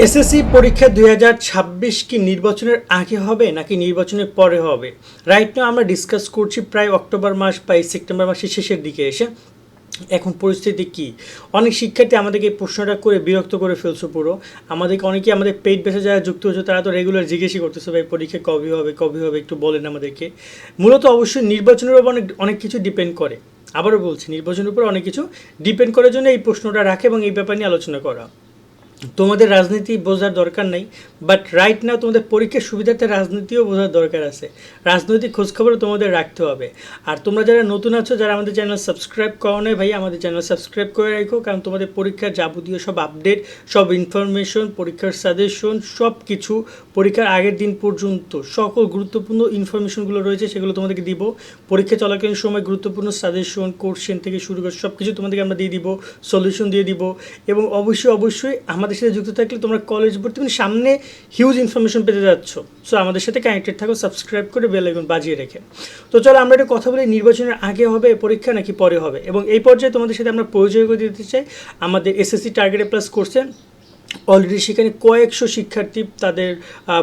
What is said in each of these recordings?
SSC পরীক্ষা দুই হাজার ছাব্বিশ কি নির্বাচনের আগে হবে নাকি নির্বাচনের পরে হবে? রাইট নাও আমরা ডিসকাস করছি প্রায় অক্টোবর মাস বা সেপ্টেম্বর মাসের শেষের দিকে এসে। এখন পরিস্থিতি কি? অনেক শিক্ষার্থী আমাদেরকে এই প্রশ্নটা করে বিরক্ত করে ফেলছো পুরো। আমাদেরকে অনেকে আমাদের পেইড বেসে যারা যুক্ত হচ্ছে তারা তো রেগুলার জিজ্ঞেসই করতেছে, ভাই, পরীক্ষা কবে হবে কবে হবে? একটু বলেন আমাদেরকে। মূলত অবশ্যই নির্বাচনের উপর অনেক অনেক কিছু ডিপেন্ড করে। আবারও বলছি, নির্বাচনের উপর অনেক কিছু ডিপেন্ড করার জন্য এই প্রশ্নটা রাখে এবং এই ব্যাপার নিয়ে আলোচনা করা। তোমাদের রাজনীতি বোঝার দরকার নাই বাট রাইট নাও তোমাদের পরীক্ষার সুবিধার্থে রাজনীতিও বোঝার দরকার আছে। রাজনৈতিক খোঁজখবরও তোমাদের রাখতে হবে। আর তোমরা যারা নতুন আছো, যারা আমাদের চ্যানেল সাবস্ক্রাইব করো নাই, ভাই, আমাদের চ্যানেল সাবস্ক্রাইব করে রাখো, কারণ তোমাদের পরীক্ষার যাবতীয় সব আপডেট সব ইনফরমেশন পরীক্ষার সাজেশন সব কিছু পরীক্ষার আগের দিন পর্যন্ত সকল গুরুত্বপূর্ণ ইনফরমেশনগুলো রয়েছে, সেগুলো তোমাদেরকে দিব। পরীক্ষা চলাকালীন সময় গুরুত্বপূর্ণ সাজেশন কোর্সেন থেকে শুরু করে সব কিছু তোমাদেরকে আমরা দিয়ে দিব সলিউশন দিয়ে দিব। এবং অবশ্যই অবশ্যই আমাদের সাথে যুক্ত থাকলে তোমরা কলেজ ভর্তি মানে সামনে হিউজ ইনফরমেশন পেতে যাচ্ছ। সো আমাদের সাথে কানেক্টেড থাকো সাবস্ক্রাইব করে বেল আইকন বাজিয়ে রেখে। তো চলো আমরা একটা কথা বলি, নির্বাচনের আগে হবে, পরীক্ষা নাকি পরে হবে? এবং এই পর্যায়ে তোমাদের সাথে আমরা পরিচয় করে দিতে চাই, আমাদের এসএসসি টার্গেটে প্লাস কোর্সে অলরেডি সেখানে কয়েকশো শিক্ষার্থী তাদের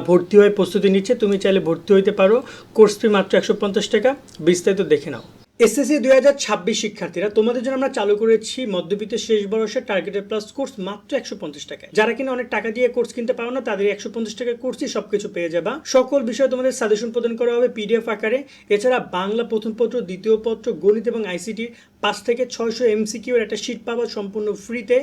ভর্তি হয়ে প্রস্তুতি নিচ্ছে। তুমি চাইলে ভর্তি হইতে পারো। কোর্স ফি মাত্র একশো পঞ্চাশ টাকা। বিস্তারিত দেখে নাও। এসএসসি দুই হাজার ছাব্বিশ শিক্ষার্থীরা, তোমাদের জন্য আমরা চালু করেছি মধ্যবিত্ত শেষ বয়সের টার্গেটেড প্লাস কোর্স মাত্র একশো পঞ্চাশ টাকায়। যারা কিনা অনেক টাকা দিয়ে কোর্স কিনতে পারো না, তাদের একশো পঞ্চাশ টাকার কোর্সই সবকিছু পেয়ে যাবা। সকল বিষয়ে তোমাদের সাজেশন প্রদান করা হবে পিডিএফ আকারে। এছাড়া বাংলা প্রথম পত্র দ্বিতীয় পত্র গণিত এবং আইসিটি পাঁচ থেকে ছয়শো এমসিকিউ এর একটা শিট পাবা সম্পূর্ণ ফ্রিতে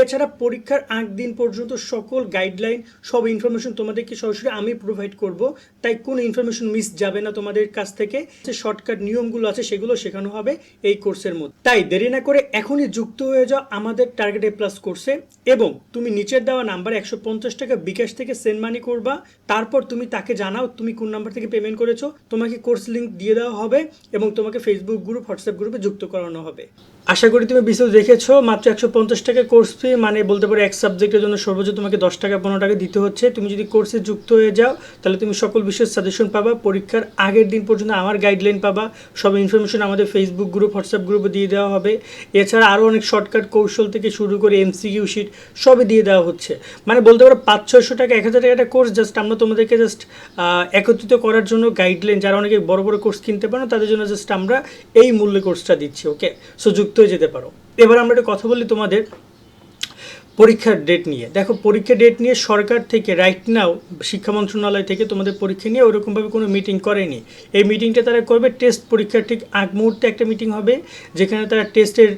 এছাড়া পরীক্ষার আগ দিন পর্যন্ত সকল গাইডলাইন সব ইনফরমেশন তোমাদেরকে সরাসরি আমি প্রোভাইড করব। তাই কোনো ইনফরমেশন মিস যাবে না তোমাদের কাছ থেকে। যে শর্টকাট নিয়মগুলো আছে সেগুলো শেখানো হবে এই কোর্সের মধ্যে। তাই দেরি না করে এখনই যুক্ত হয়ে যাও আমাদের টার্গেট এ প্লাস কোর্সে এবং তুমি নিচের দেওয়া নাম্বার একশো পঞ্চাশ টাকা বিকাশ থেকে সেন্ড মানি করবা। তারপর তুমি তাকে জানাও তুমি কোন নাম্বার থেকে পেমেন্ট করেছ। তোমাকে কোর্স লিঙ্ক দিয়ে দেওয়া হবে এবং তোমাকে ফেসবুক গ্রুপ হোয়াটসঅ্যাপ গ্রুপে যুক্ত করানো হবে। আশা করি তুমি বিশেষ দেখেছ, মাত্র একশো পঞ্চাশ টাকা কোর্স ফি মানে বলতে পারো এক সাবজেক্টের জন্য সর্বোচ্চ তোমাকে দশ টাকা, পনেরো টাকা দিতে হচ্ছে। তুমি যদি কোর্সে যুক্ত হয়ে যাও, তাহলে তুমি সকল বিষয়ের সাজেশন পাবা, পরীক্ষার আগের দিন পর্যন্ত আমার গাইডলাইন পাবা, সব ইনফরমেশন আমাদের ফেসবুক গ্রুপ হোয়াটসঅ্যাপ গ্রুপে দিয়ে দেওয়া হবে। এছাড়া আরও অনেক শর্টকাট কৌশল থেকে শুরু করে এমসিকিউ শিট সবই দিয়ে দেওয়া হচ্ছে। মানে বলতে পারো পাঁচ, ছয়শো টাকা, এক হাজার টাকা একটা কোর্স জাস্ট আমরা তোমাদেরকে জাস্ট একত্রিত করার জন্য গাইডলাইন যারা অনেকে বড় বড় কোর্স কিনতে পারো, তাদের জন্য জাস্ট আমরা এই মূল্যে কোর্সটা দিচ্ছি ওকে সো যুক্ত হয়ে যেতে পারো। এবার আমরা একটা কথা বলি তোমাদের পরীক্ষার ডেট নিয়ে। দেখো, পরীক্ষার ডেট নিয়ে সরকার থেকে রাইট নাও শিক্ষা মন্ত্রণালয় থেকে তোমাদের পরীক্ষা নিয়ে ওরকমভাবে কোনো মিটিং করেনি। এই মিটিংটা তারা করবে টেস্ট পরীক্ষার ঠিক আগ মুহূর্তে একটা মিটিং হবে, যেখানে তারা টেস্টের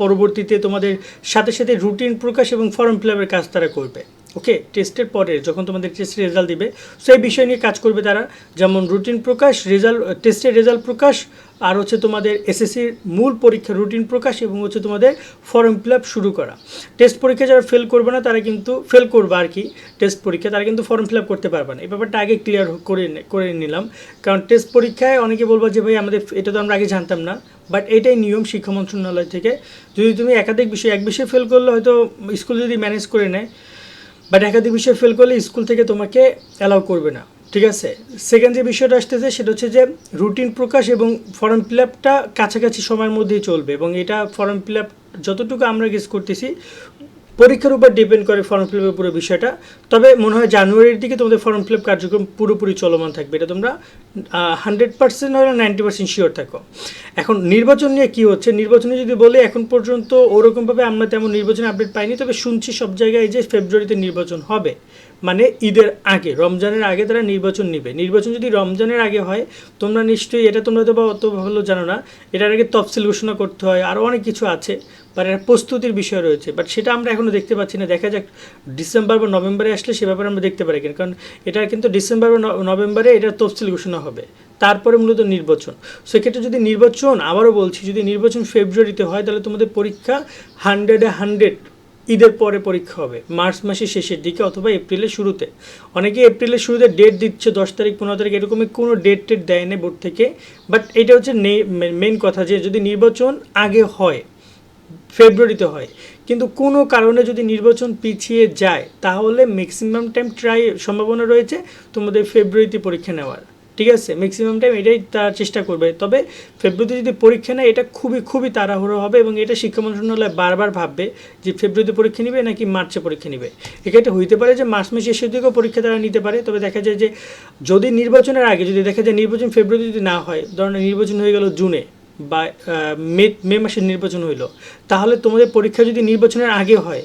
পরবর্তীতে তোমাদের সাথে সাথে রুটিন প্রকাশ এবং ফর্ম ফিল কাজ তারা করবে। ওকে টেস্টের পরে যখন তোমাদের টেস্টের রেজাল্ট দিবে, সেই বিষয় নিয়ে কাজ করবে তারা। যেমন রুটিন প্রকাশ রেজাল্ট টেস্টের রেজাল্ট প্রকাশ, আর হচ্ছে তোমাদের এসএসসির মূল পরীক্ষা রুটিন প্রকাশ এবং হচ্ছে তোমাদের ফর্ম ফিল শুরু করা। টেস্ট পরীক্ষা যারা ফেল করবে না, তারা কিন্তু ফেল করবে আর কি। টেস্ট পরীক্ষা, তারা কিন্তু ফর্ম ফিল করতে পারবে না। এই ব্যাপারটা আগে ক্লিয়ার করে করে নিলাম। কারণ টেস্ট পরীক্ষায় অনেকে বলব যে, ভাই, আমাদের এটা তো আমরা আগে জানতাম না। বাট এটাই নিয়ম শিক্ষা মন্ত্রণালয় থেকে। যদি তুমি একাধিক বিষয়, এক বিষয়ে ফেল করলে হয়তো স্কুল যদি ম্যানেজ করে নেয় বাট একাধিক বিষয় ফেল করলে স্কুল থেকে তোমাকে অ্যালাউ করবে না। ঠিক আছে? সেকেন্ড যে বিষয়টা আসতেছে, সেটা হচ্ছে যে রুটিন প্রকাশ এবং ফর্ম ফিল আপটা কাছাকাছি সময়ের মধ্যেই চলবে এবং এটা ফর্ম ফিল আপ যতটুকু আমরা গেস করতেছি পরীক্ষার উপর ডিপেন্ড করে ফর্ম ফিল আপের পুরো বিষয়টা। তবে মনে হয় জানুয়ারির দিকে তোমাদের ফর্ম ফিল আপ কার্যক্রম পুরোপুরি চলমান থাকবে। এটা তোমরা হান্ড্রেড পার্সেন্ট হলে নাইনটি পার্সেন্ট শিওর থাকো। এখন নির্বাচন নিয়ে কী হচ্ছে? নির্বাচনে যদি বলি, এখন পর্যন্ত ওরকমভাবে আমরা তেমন নির্বাচনে আপডেট পাইনি, তবে শুনছি সব জায়গায় যে ফেব্রুয়ারিতে নির্বাচন হবে। মানে ঈদের আগে, রমজানের আগে তারা নির্বাচন নেবে। নির্বাচন যদি রমজানের আগে হয়, তোমরা নিশ্চয়ই, এটা তোমরা তো বা অত ভালো জানো না, এটার আগে তফসিল ঘোষণা করতে হয় আরও অনেক কিছু আছে বাট এর প্রস্তুতির বিষয় রয়েছে। বাট সেটা আমরা এখনও দেখতে পাচ্ছি না। দেখা যাক, ডিসেম্বর বা নভেম্বরে আসলে সে ব্যাপারে আমরা দেখতে পারি। কারণ এটা কিন্তু ডিসেম্বর বা নভেম্বরে এটা তফসিল ঘোষণা হবে। তারপরে মূলত নির্বাচন। সেক্ষেত্রে যদি নির্বাচন, আবারও বলছি, যদি নির্বাচন ফেব্রুয়ারিতে হয়, তাহলে তোমাদের পরীক্ষা হান্ড্রেডে হান্ড্রেড ঈদের পরে পরীক্ষা হবে। মার্চ মাসের শেষের দিকে অথবা এপ্রিলের শুরুতে। অনেকে এপ্রিলের শুরুতে ডেট দিচ্ছে, দশ তারিখ, পনেরো তারিখ, এরকমই কোনো ডেট টেট দেয় না বোর্ড থেকে। বাট এটা হচ্ছে মেন কথা যে যদি নির্বাচন আগে হয় ফেব্রুয়ারিতে হয়, কিন্তু কোনো কারণে যদি নির্বাচন পিছিয়ে যায়, তাহলে ম্যাক্সিমাম টাইম ট্রাই সম্ভাবনা রয়েছে তোমাদের ফেব্রুয়ারিতে পরীক্ষা নেওয়ার। ঠিক আছে? ম্যাক্সিমাম টাইম এটাই তারা চেষ্টা করবে। তবে ফেব্রুয়ারিতে যদি পরীক্ষা নেয়, এটা খুবই খুবই তাড়াহুড়ো হবে এবং এটা শিক্ষা মন্ত্রণালয় বারবার ভাববে যে ফেব্রুয়ারিতে পরীক্ষা নিবে নাকি মার্চে পরীক্ষা নিবে। এক্ষেত্রে হইতে পারে যে মার্চ মাসের শেষের দিকেও পরীক্ষা তারা নিতে পারে। তবে দেখা যায় যে যদি নির্বাচনের আগে, যদি দেখা যায় নির্বাচন ফেব্রুয়ারি যদি না হয়, ধরেন নির্বাচন হয়ে গেল জুনে বা মে মে মাসের নির্বাচন হইল, তাহলে তোমাদের পরীক্ষা যদি নির্বাচনের আগে হয়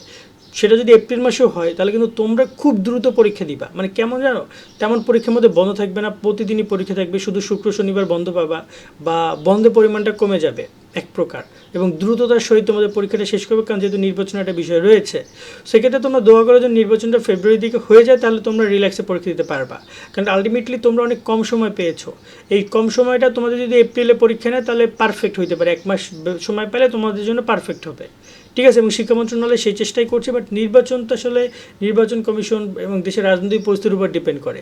সেটা যদি এপ্রিল মাসেও হয়, তাহলে কিন্তু তোমরা খুব দ্রুত পরীক্ষা দিবা। মানে কেমন জানো? তেমন পরীক্ষার মধ্যে বন্ধ থাকবে না, প্রতিদিনই পরীক্ষা থাকবে, শুধু শুক্র, শনিবার বন্ধ পাবা বা বন্ধের পরিমাণটা কমে যাবে এক প্রকার এবং দ্রুততার সহিত তোমাদের পরীক্ষাটা শেষ করবে, কারণ যেহেতু নির্বাচনের একটা বিষয় রয়েছে। সেক্ষেত্রে তোমরা দোয়া করো যে নির্বাচনটা ফেব্রুয়ারি দিকে হয়ে যায়, তাহলে তোমরা রিল্যাক্সে পরীক্ষা দিতে পারবা। কারণ আলটিমেটলি তোমরা অনেক কম সময় পেয়েছ। এই কম সময়টা তোমাদের যদি এপ্রিলে পরীক্ষা নেয়, তাহলে পারফেক্ট হইতে পারে। এক মাস সময় পেলে তোমাদের জন্য পারফেক্ট হবে। ঠিক আছে, এবং শিক্ষা মন্ত্রণালয় সেই চেষ্টাই করছে বাট নির্বাচন তো আসলে নির্বাচন কমিশন এবং দেশের রাজনৈতিক পরিস্থিতির উপর ডিপেন্ড করে।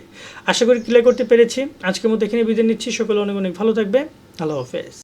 আশা করি ক্লিয়ার করতে পেরেছি। আজকের মতো এখানে বিদায় নিচ্ছি। সকলে অনেক অনেক ভালো থাকবে আল্লাহ হাফেজ।